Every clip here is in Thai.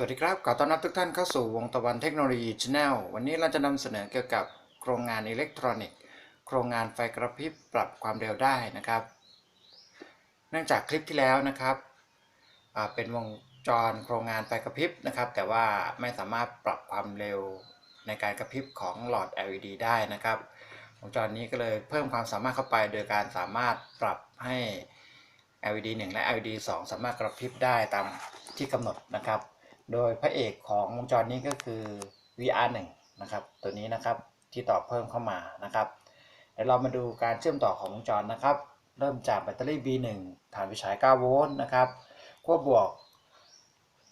สวัสดีครับ ขอต้อนรับทุกท่านเข้าสู่วงตะวันเทคโนโลยีช n แนลวันนี้เราจะนำเสนอเกี่ยวกับโครงงานอิเล็กทรอนิกส์ โครงงานไฟกระพริบปรับความเร็วได้นะครับ เนื่องจากคลิปที่แล้วนะครับ เป็นวงจรโครงงานไฟกระพริบนะครับ แต่ว่าไม่สามารถปรับความเร็วในการกระพริบของหลอด LED ได้นะครับ วงจรนี้ก็เลยเพิ่มความสามารถเข้าไป โดยการสามารถปรับให้ LED 1 และ LED 2 สามารถกระพริบได้ตามที่กำหนดนะครับ โดยพระเอกของวงจรนี้ก็คือ VR 1นะครับ ตัวนี้นะครับที่ต่อเพิ่มเข้ามานะครับเดี๋ยวเรามาดูการเชื่อมต่อของวงจรนะครับ เริ่มจากแบตเตอรี่ B1 ฐานไฟฉาย 9 โวลต์นะครับขั้วบวก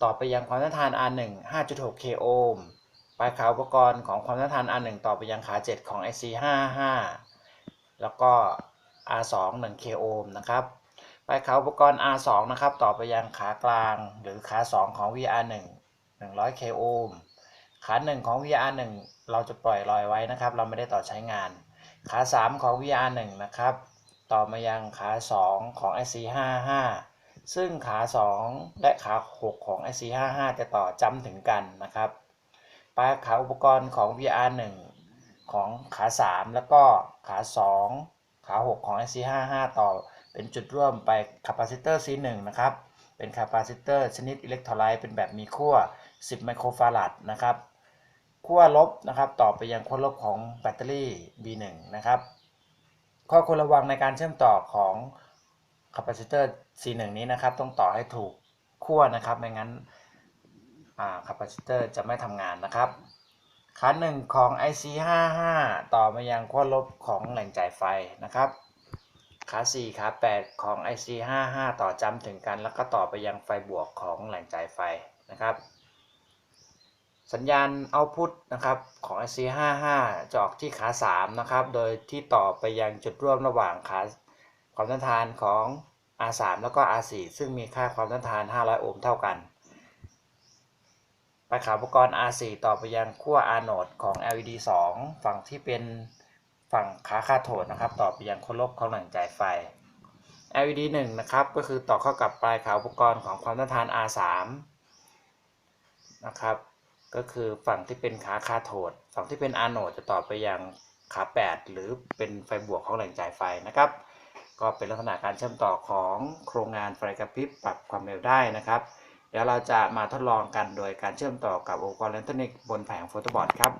ต่อไปยังความต้านทาน R1 5.6 k โอห์มปลายขาอุปกรณ์ของความต้านทาน R1 ต่อไปยังขา 7 ของ IC 55แล้วก็ R2 1 k โอห์มนะครับปลายขาอุปกรณ์ R2 นะครับ ต่อไปยังขากลางหรือขา 2 ของ VR1 100 k โอห์มขา1ของ VR1 เราจะปล่อยลอยไว้นะครับ เราไม่ได้ต่อใช้งาน ขา 3 ของ VR1 นะครับ ต่อมายังขา 2 ของ IC55 ซึ่งขา 2 และขา 6 ของ IC55 จะต่อจำถึงกันนะครับปลายขาอุปกรณ์ของ VR1 ของขา 3 แล้วก็ขา 2 ขา 6 ของ IC55 ต่อเป็นจุดร่วมไปคาปาซิเตอร์ C1 นะครับ เป็นคาปาซิเตอร์ชนิดอิเล็กโทรไลต์เป็นแบบมีขั้ว 10 ไมโครฟาราดนะครับขั้วลบนะครับต่อไปยังขั้วลบของแบตเตอรี่ B1 นะครับ ข้อควรระวังในการเชื่อมต่อของคาปาซิเตอร์ C1 นี้นะครับ ต้องต่อให้ถูกขั้วนะครับไม่งั้นคาปาซิเตอร์จะไม่ทำงานนะครับขาหนึ่งของ IC55 ต่อมายังขั้วลบของแหล่งจ่ายไฟนะครับขา4ขา8ของ IC55 ต่อจำถึงกัน แล้วก็ต่อไปยังไฟบวกของแหล่งจ่ายไฟนะครับ สัญญาณ output นะครับของ IC55 จะออกที่ขา 3 นะครับ โดยที่ต่อไปยังจุดร่วมระหว่างขาความต้านทานของ R3 แล้วก็ R4 ซึ่งมีค่าความต้านทาน 500 โอห์มเท่ากันปลายขาอุปกรณ์ R4 ต่อไปยังขั้ว R โนดของ LED 2 ฝั่งที่เป็นฝั่งขาคาโทดนะครับ ต่อไปยังขั้วลบของหล่งจ่ายไฟ LED 1 นะครับ ก็คือต่อเข้ากับปลายขาอุปกรณ์ของความต้านทาน R3 นะครับ ก็คือฝั่งที่เป็นขาคาโทดฝั่งที่เป็น R โนดจะต่อไปยังขา 8 หรือเป็นไฟบวกของแหล่งจ่ายไฟนะครับ ก็เป็นลักษณะการเชื่อมต่อของโครงงานไฟกระพริบปรับความเร็วได้นะครับ เดี๋ยวเราจะมาทดลองกันโดยการเชื่อมต่อกับอุปกรณ์อิเล็กทรอนิกส์บนแผงโฟโตบอร์ดครับ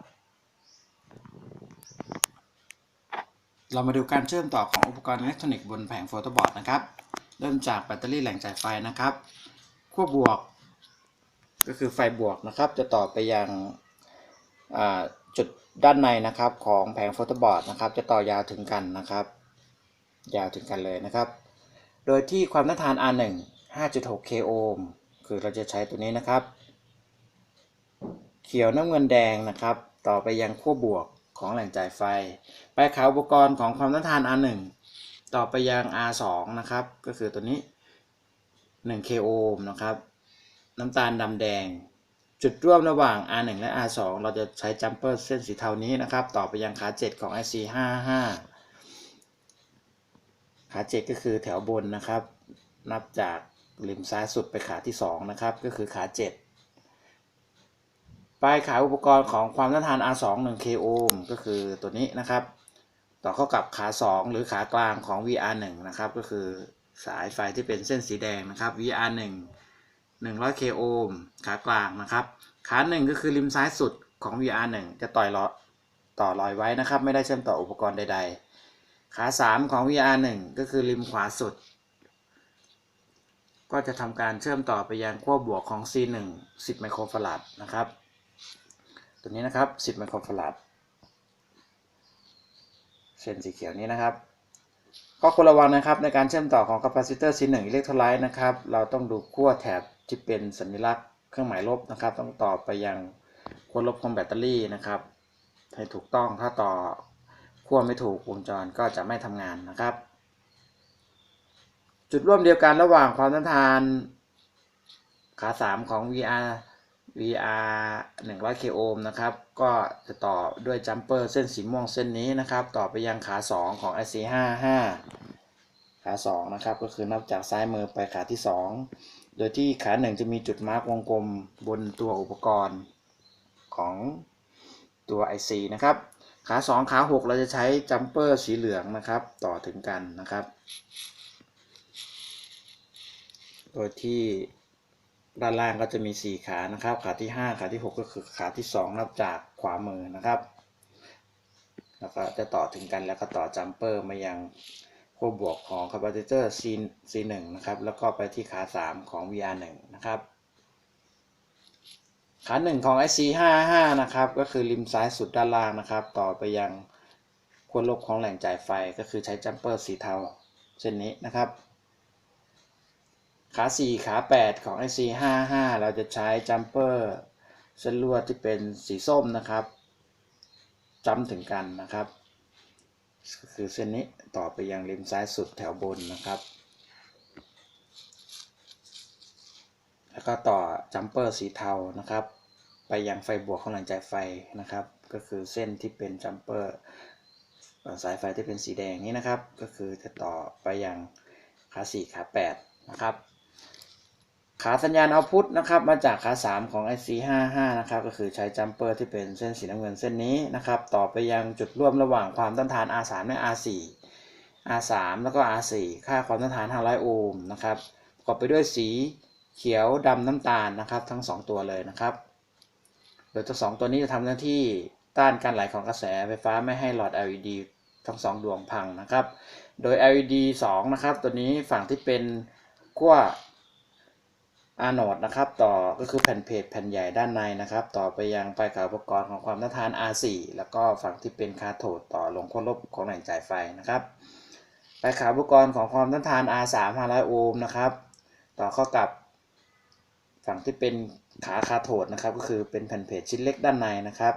เรามาดูการเชื่อมต่อของอุปกรณ์อิเล็กทรอนิกส์บนแผงโฟโตบอร์ดนะครับ เริ่มจากแบตเตอรี่แหล่งจ่ายไฟนะครับขั้วบวก ก็คือไฟบวกนะครับ จะต่อไปยังจุดด้านในนะครับของแผงโฟโตบอร์ดนะครับ จะต่อยาวถึงกันนะครับ ยาวถึงกันเลยนะครับ โดยที่ความต้านทาน R1 5.6 k โอห์มคือเราจะใช้ตัวนี้นะครับ เขียวน้ำเงินแดงนะครับ ต่อไปยังขั้วบวกของแหล่งจ่ายไฟปลายขาอุปกรณ์ของความต้านทาน R1 ต่อไปยัง R2 นะครับ ก็คือตัวนี้ 1 k โอห์มนะครับ น้ำตาลดำแดง จุดร่วมระหว่าง R1 และ R2 เราจะใช้จัมเปอร์เส้นสีเทานี้นะครับ ต่อไปยังขา 7 ของ IC55 ขา 7 ก็คือแถวบนนะครับ นับจากริมซ้ายสุดไปขาที่ 2 นะครับ ก็คือขา 7 ปลายขาอุปกรณ์ของความต้านทาน R2 1 k โอห์มก็คือตัวนี้นะครับ ต่อเข้ากับขา 2 หรือขากลางของ VR1 นะครับ ก็คือสายไฟที่เป็นเส้นสีแดงนะครับ VR1 100 k โอห์มขากลางนะครับ ขา1ก็คือริมซ้ายสุดของ VR1 จะต่อยลอต่อลอยไว้นะครับ ไม่ได้เชื่อมต่ออุปกรณ์ใด ๆ ขา 3 ของ VR1 ก็คือริมขวาสุด ก็จะทำการเชื่อมต่อไปยังขั้วบวกของ C1 10ไมโครฟาราดนะครับ ตัวนี้นะครับ 10ไมโครฟาราดเส้นสีเขียวนี้นะครับก็ควรระวังนะครับในการเชื่อมต่อของคาปาซิเตอร์ C1 อิเล็กโทรไลต์นะครับ เราต้องดูขั้วแถบ ที่เป็นสัญลักษณ์เครื่องหมายลบนะครับ ต้องต่อไปยังขั้วลบของแบตเตอรี่นะครับ ให้ถูกต้องถ้าต่อขั้วไม่ถูกวงจรก็จะไม่ทำงานนะครับ จุดร่วมเดียวกันระหว่างความต้านทานขา 3 ของ VR VR 100 k โอห์มนะครับ ก็จะต่อด้วยจัมเปอร์เส้นสีม่วงเส้นนี้นะครับ ต่อไปยังขา 2 ของ IC55 ขา 2 นะครับ ก็คือนับจากซ้ายมือไปขาที่ 2 โดยที่ขาหนึ่งจะมีจุดมาร์กวงกลมบนตัวอุปกรณ์ของตัว IC นะครับ ขา 2 ขา 6 เราจะใช้จัมเปอร์สีเหลืองนะครับ ต่อถึงกันนะครับ โดยที่ด้านล่างก็จะมี 4 ขานะครับ ขาที่ 5 ขาที่ 6 ก็คือขาที่ 2 นับจากขวามือนะครับ แล้วก็จะต่อถึงกันแล้วก็ต่อจัมเปอร์มายัง ขั้วบวกของคาปาซิเตอร์ C C1 นะครับ แล้วก็ไปที่ขา 3 ของ VR1 นะครับ ขา 1 ของ IC55 นะครับ ก็คือริมซ้ายสุดด้านล่างนะครับ ต่อไปยังขั้วลบของแหล่งจ่ายไฟก็คือใช้จัมเปอร์สีเทาเช่นนี้นะครับ ขา 4 ขา 8 ของ IC55 เราจะใช้จัมเปอร์เส้นลวดที่เป็นสีส้มนะครับจำถึงกันนะครับ ก็คือเส้นนี้ต่อไปยังริมซ้ายสุดแถวบนนะครับ แล้วก็ต่อจัมเปอร์สีเทานะครับ ไปยังไฟบวกของหลังจ่ายไฟนะครับ ก็คือเส้นที่เป็นจัมเปอร์สายไฟที่เป็นสีแดงนี้นะครับ ก็คือจะต่อไปยังขา4ขา8นะครับ ขาสัญญาณเอาพุทนะครับมาจากขา 3 ของ IC55 นะครับก็คือใช้จัมเปอร์ที่เป็นเส้นสีน้ำเงินเส้นนี้นะครับต่อไปยังจุดร่วมระหว่างความต้านทาน R3 และ R4 R3 แล้วก็ R4 ค่าความต้านทาน 500 โอห์มนะครับประกอบไปด้วยสีเขียวดำน้ำตาลนะครับทั้ง 2 ตัวเลยนะครับโดยทั้งสองตัวนี้จะทำหน้าที่ต้านการไหลของกระแสไฟฟ้าไม่ให้หลอด LED ทั้ง 2 ดวงพังนะครับ โดย LED 2 นะครับ ตัวนี้ฝั่งที่เป็นขั้ว อาโนดนะครับต่อก็คือแผ่นเพจแผ่นใหญ่ด้านในนะครับ ต่อไปยังปลายขาอุปกรณ์ของความต้านทาน R4 แล้วก็ฝั่งที่เป็นคาโทดต่อลงขั้วลบของแหล่งจ่ายไฟนะครับปลายขาอุปกรณ์ของความต้านทาน R3 500 โอห์มนะครับ ต่อเข้ากับฝั่งที่เป็นขาคาโทดนะครับ ก็คือเป็นแผ่นเพจชิ้นเล็กด้านในนะครับ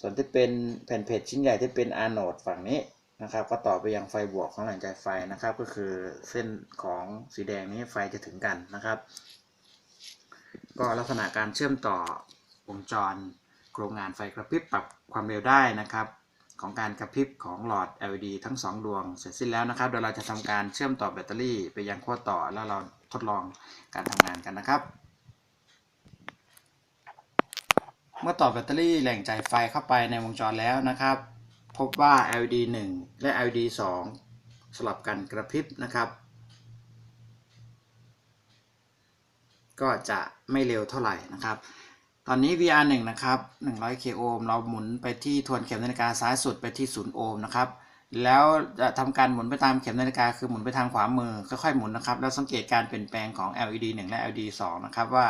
ส่วนที่เป็นแผ่นเพจชิ้นใหญ่ที่เป็นอาโนดฝั่งนี้นะครับ ก็ต่อไปยังไฟบวกของแหล่งจ่ายไฟนะครับ ก็คือเส้นของสีแดงนี้ไฟจะถึงกันนะครับ ก็ลักษณะการเชื่อมต่อวงจรโครงงานไฟกระพริบปรับความเร็วได้นะครับ ของการกระพริบของหลอด LED ทั้ง 2 ดวงเสร็จสิ้นแล้วนะครับโดยเราจะทำการเชื่อมต่อแบตเตอรี่ไปยังขั้วต่อแล้วเราทดลองการทำงานกันนะครับ เมื่อต่อแบตเตอรี่แหล่งจ่ายไฟเข้าไปในวงจรแล้วนะครับ พบว่า LED 1 และ LED 2 สลับกันกระพริบนะครับ ก็จะไม่เร็วเท่าไหร่นะครับ ตอนนี้ VR 1นะครับ 100 k โอห์มเราหมุนไปที่ทวนเข็มนาฬิกาซ้ายสุดไปที่ 0 โอห์มนะครับแล้วจะทำการหมุนไปตามเข็มนาฬิกาคือหมุนไปทางขวามือค่อยๆหมุนนะครับ แล้วสังเกตการเปลี่ยนแปลงของ LED 1 และ LED 2 นะครับ ว่า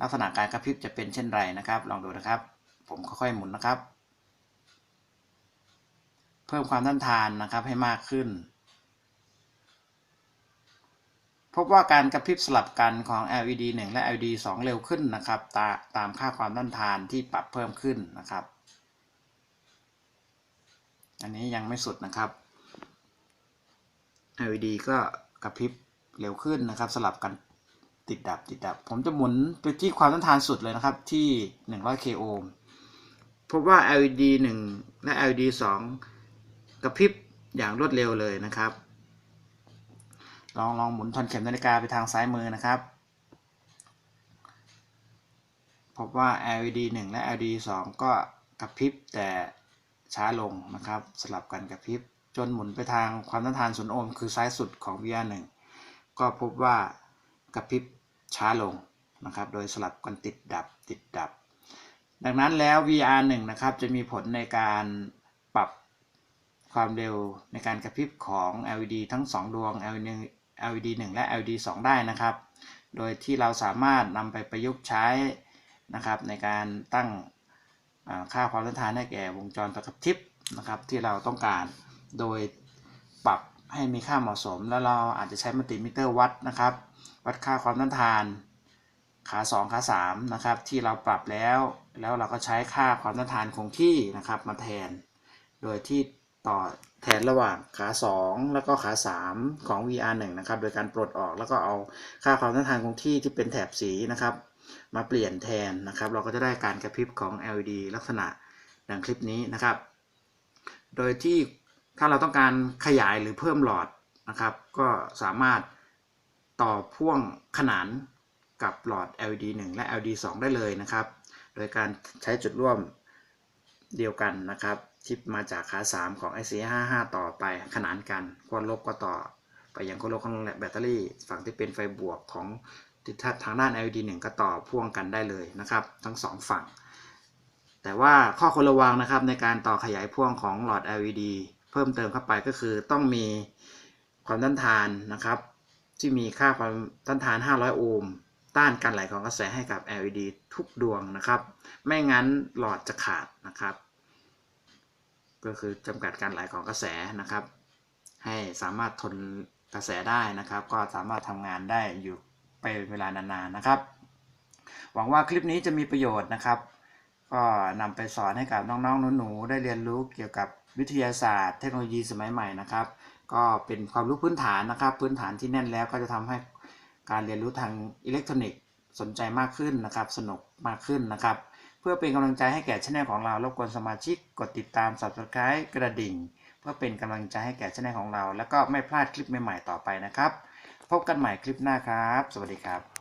ลักษณะการกระพริบจะเป็นเช่นไรนะครับ ลองดูนะครับ ผมค่อยๆหมุนนะครับ เพิ่มความต้านทานนะครับให้มากขึ้น พบว่าการกระพริบสลับกันของ LED 1 และ LED 2 เร็วขึ้นนะครับตาตามค่าความต้านทานที่ปรับเพิ่มขึ้นนะครับ อันนี้ยังไม่สุดนะครับ LED ก็กระพริบเร็วขึ้นนะครับ สลับกันติดดับติดดับ ผมจะหมุนไปที่ความต้านทานสุดเลยนะครับที่ 100 k โอห์มพบว่า LED 1 และ LED 2 กระพริบอย่างรวดเร็วเลยนะครับ ลองลองหมุนทวนเข็มนาฬิกาไปทางซ้ายมือนะครับ พบว่า LED 1 และ LED 2 ก็กระพริบแต่ช้าลงนะครับ สลับกันกระพริบจนหมุนไปทางความต้านทานศูนย์โอห์มคือซ้ายสุดของ VR 1 ก็พบว่ากระพริบช้าลงนะครับ โดยสลับกันติดดับติดดับ ดังนั้นแล้ว VR 1 นะครับจะมีผลในการปรับความเร็วในการกระพริบของ LED ทั้ง 2 ดวง LED LED 1 และ LED 2 ได้นะครับ โดยที่เราสามารถนำไปประยุกต์ใช้นะครับในการตั้งค่าความต้านทานให้แก่วงจรประกระพริบนะครับที่เราต้องการ โดยปรับให้มีค่าเหมาะสม แล้วเราอาจจะใช้มัลติมิเตอร์วัดนะครับ วัดค่าความต้านทาน ขา 2 ขา 3 นะครับที่เราปรับแล้ว แล้วเราก็ใช้ค่าความต้านทานคงที่นะครับมาแทน โดยที่ต่อ แทนระหว่างขา 2 แล้วก็ขา 3 ของ VR 1 นะครับ โดยการปลดออกแล้วก็เอาค่าความต้านทานคงที่ที่เป็นแถบสีนะครับ มาเปลี่ยนแทนนะครับ เราก็จะได้การกระพริบของ LED ลักษณะดังคลิปนี้นะครับ โดยที่ถ้าเราต้องการขยายหรือเพิ่มหลอดนะครับ ก็สามารถต่อพ่วงขนานกับหลอด LED 1 และ LED 2 ได้เลยนะครับ โดยการใช้จุดร่วมเดียวกันนะครับ ที่มาจากขา 3 ของ IC 55ต่อไปขนานกันขั้วลบก็ต่อ ไปยังขั้วลบของแบตเตอรี่ ฝั่งที่เป็นไฟบวกของทิศทางด้าน LED 1 ก็ต่อพ่วงกันได้เลยนะครับ ทั้ง 2 ฝั่ง แต่ว่าข้อควรระวังนะครับในการต่อขยายพ่วงของหลอด LED เพิ่มเติมเข้าไปก็คือต้องมีความต้านทานนะครับ ที่มีค่าความต้านทาน 500 โอห์มต้านการไหลของกระแสให้กับ LED ทุกดวงนะครับ ไม่งั้นหลอดจะขาดนะครับ ก็คือจำกัดการไหลของกระแสนะครับ ให้สามารถทนกระแสได้นะครับ ก็สามารถทำงานได้อยู่ไปเวลานานๆนะครับ หวังว่าคลิปนี้จะมีประโยชน์นะครับ ก็นำไปสอนให้กับน้องๆหนูๆได้เรียนรู้เกี่ยวกับวิทยาศาสตร์ เทคโนโลยีสมัยใหม่นะครับ ก็เป็นความรู้พื้นฐานนะครับ พื้นฐานที่แน่นแล้วก็จะทำให้การเรียนรู้ทางอิเล็กทรอนิกส์สนใจมากขึ้นนะครับ สนุกมากขึ้นนะครับ พื่อเป็นกำลังใจให้แก่ช่องของเรารบกวนสมาชิกกดติดตาม subscribe กระดิ่ง เพื่อเป็นกำลังใจให้แก่ช่องของเรา แล้วก็ไม่พลาดคลิปใหม่ๆต่อไปนะครับ พบกันใหม่คลิปหน้าครับ สวัสดีครับ